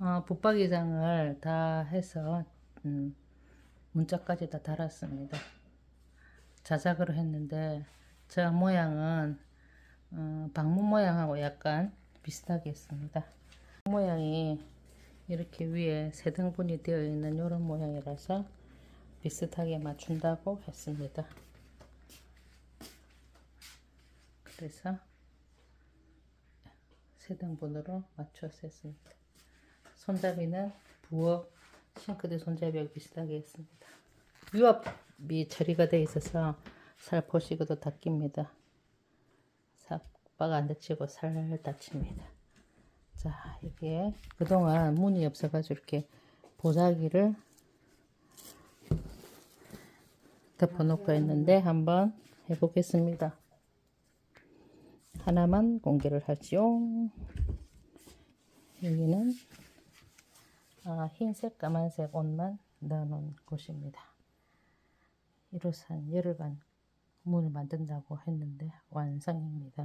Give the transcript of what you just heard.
어, 붙박이장을 다 해서 음, 문짝까지 다 달았습니다. 자작으로 했는데 저 모양은 어, 방문 모양하고 약간 비슷하게 했습니다. 모양이 이렇게 위에 세 등분이 되어 있는 이런 모양이라서 비슷하게 맞춘다고 했습니다. 그래서 세 등분으로 맞춰서 했습니다. 손잡이는 부엌 싱크대 손잡이하고 비슷하게 했습니다. 유압이 처리가 되어 있어서 살포시고도 닦입니다. 삭바가 안 다치고 살 다칩니다. 자, 이게 그동안 문이 없어가지고 이렇게 보자기를 덮어놓고 했는데 한번 해보겠습니다. 하나만 공개를 하지요. 여기는 아, 흰색, 까만색 옷만 넣어놓은 곳입니다. 1호선 열흘간 문을 만든다고 했는데 완성입니다.